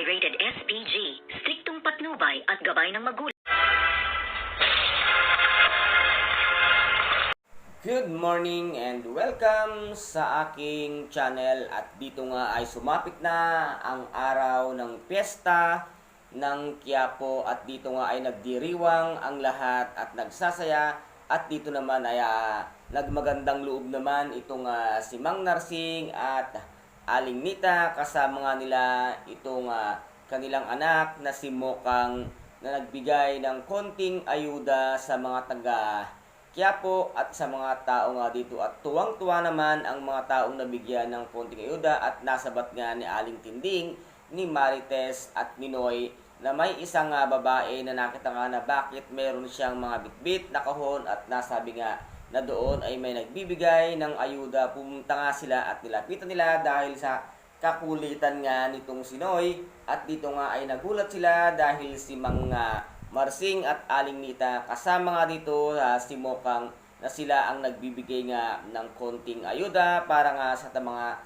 rated SPG, striktong patnubay at gabay ng magulang. Good morning and welcome sa aking channel. At dito nga ay sumapit na ang araw ng piyesta ng Quiapo. At dito nga ay nagdiriwang ang lahat at nagsasaya. At dito naman ay ah, nagmagandang loob naman itong ah, si Mang Narsing at Aling Nita kasama nga nila itong ah, kanilang anak na si Mokang na nagbigay ng konting ayuda sa mga taga Quiapo at sa mga tao nga dito. At tuwang-tuwa naman ang mga taong nabigyan ng konting ayuda at nasabat nga ni Aling Tinding, ni Marites at ni Noy na may isang nga babae na nakita nga na bakit meron siyang mga bitbit na kahon at nasabi nga na doon ay may nagbibigay ng ayuda. Pumunta nga sila at nilapitan nila dahil sa kakulitan nga nitong si Noy. At dito nga ay nagulat sila dahil si mga Marsing at Aling Nita. Kasama nga dito ah, si Mokang na sila ang nagbibigay nga ng konting ayuda para nga sa mga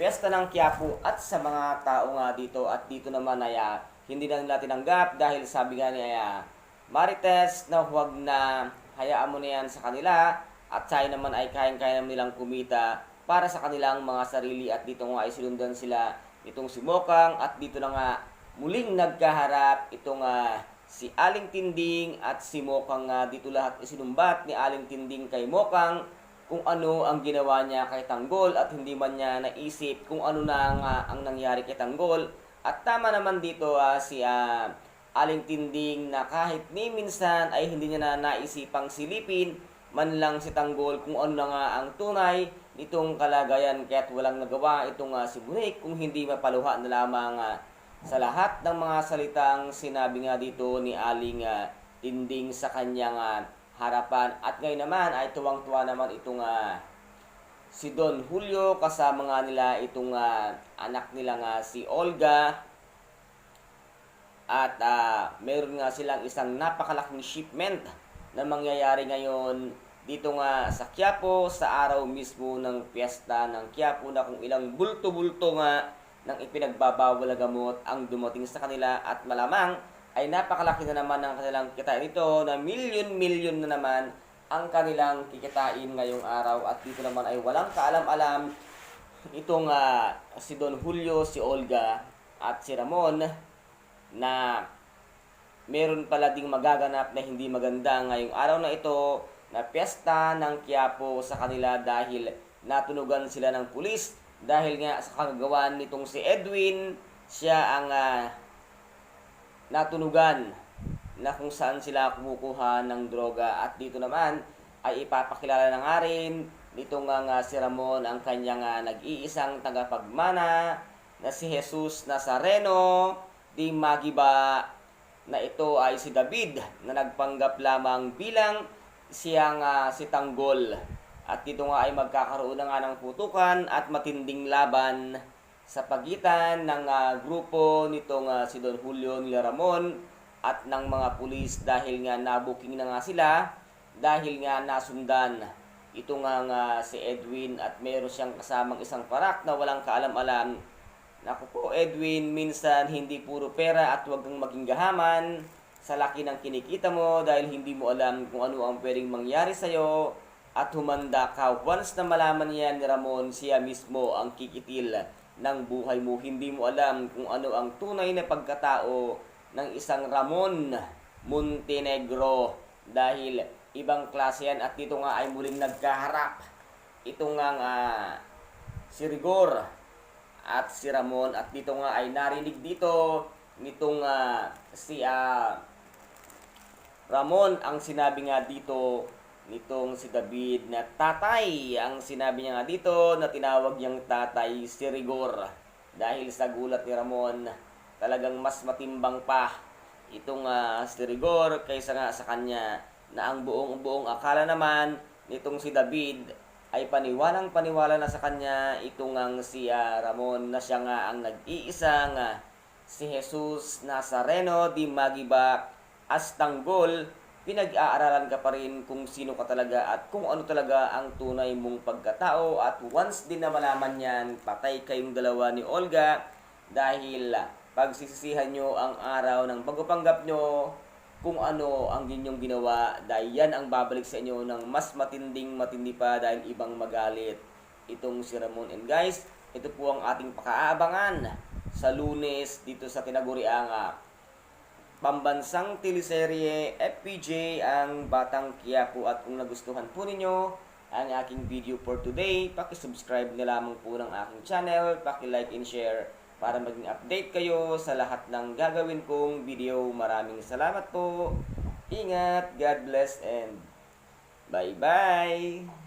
piyesta ng Quiapo at sa mga tao nga dito. At dito naman ay ah, hindi na nila tinanggap dahil sabi nga ni ah, Marites na huwag na hayaan mo na yan sa kanila at sayo naman ay kayang-kaya nilang kumita para sa kanilang mga sarili at dito nga ay sinundan sila itong si Mokang at dito na nga muling nagkaharap itong ah, si Aling Tinding at si Mokang nga dito lahat isinumbat ni Aling Tinding kay Mokang kung ano ang ginawa niya kay Tanggol at hindi man niya naisip kung ano na nga ang nangyari kay Tanggol. At tama naman dito ah, si ah, Aling Tinding na kahit ni minsan ay hindi niya na naisipang silipin man lang si Tanggol kung ano na nga ang tunay nitong kalagayan kaya't walang nagawa itong ah, si Bunik kung hindi mapaluha na lamang ah, sa lahat ng mga salitang sinabi nga dito ni Aling ah, Tinding sa kanyang ah, harapan. At ngayon naman ay tuwang-tuwa naman itong ah, si Don Julio kasama nga nila itong ah, anak nila nga si Olga. At ah, meron nga silang isang napakalaking shipment na mangyayari ngayon dito nga sa Quiapo sa araw mismo ng piyesta ng Quiapo na kung ilang bulto-bulto nga ng ipinagbabawal na gamot ang dumating sa kanila. At malamang ay napakalaki na naman ang kanilang kitain nito na milyon-milyon na naman ang kanilang kikitain ngayong araw. At dito naman ay walang kaalam-alam itong ah, si Don Julio, si Olga at si Ramon na meron pala ding magaganap na hindi maganda ngayong araw na ito na piyesta ng Quiapo sa kanila dahil natunugan sila ng pulis. Dahil nga sa kagagawan nitong si Edwin, siya ang ah, natunugan na kung saan sila kumukuha ng droga. At dito naman ay ipapakilala na nga rin dito nga nga si Ramon ang kanyang ah, nag-iisang tagapagmana na si Jesus Nazareno di Magiba na ito ay si David na nagpanggap lamang bilang siyang ah, si Tanggol. At dito nga ay magkakaroon na nga ng putukan at matinding laban sa pagitan ng ah, grupo nitong ah, si Don Julio nila Ramon at ng mga pulis dahil nga nabuking na nga sila dahil nga nasundan. Ito nga nga si Edwin at meron siyang kasamang isang parak na walang kaalam-alam Naku po, Edwin, minsan hindi puro pera at huwag kang maging gahaman sa laki ng kinikita mo dahil hindi mo alam kung ano ang pwedeng mangyari sa'yo at humanda ka. Once na malaman niya ni Ramon, siya mismo ang kikitil ng buhay mo. Hindi mo alam kung ano ang tunay na pagkatao ng isang Ramon Montenegro dahil ibang klase yan at dito nga ay muling nagkaharap. Ito nga nga si Rigor at si Ramon. At dito nga ay narinig dito nitong ah, si ah, Ramon ang sinabi nga dito nitong si David na tatay. Ang sinabi niya nga dito na tinawag niyang tatay si Rigor. Dahil sa gulat ni Ramon talagang mas matimbang pa itong ah, si Rigor kaysa nga sa kanya na ang buong buong akala naman nitong si David ay paniwalang paniwala na sa kanya. Itong ang si ah, Ramon na siya nga ang nag-iisang ah, si Jesus Nazareno di Magiba. Astanggol pinag-aaralan ka pa rin kung sino ka talaga at kung ano talaga ang tunay mong pagkatao. At once din na malaman yan patay kayong dalawa ni Olga dahil ah, pagsisisihan nyo ang araw ng pagpapanggap nyo kung ano ang inyong ginawa dahil yan ang babalik sa inyo ng mas matinding matindi pa dahil ibang magalit itong si Ramon. And guys, ito po ang ating pakaabangan sa lunes dito sa Tinagurianga. Pambansang teleserye FPJ ang Batang Quiapo at kung nagustuhan po ninyo ang aking video for today, paki-subscribe na lamang po ng aking channel, paki-like and share para maging update kayo sa lahat ng gagawin kong video. Maraming salamat po. Ingat, God bless and bye-bye.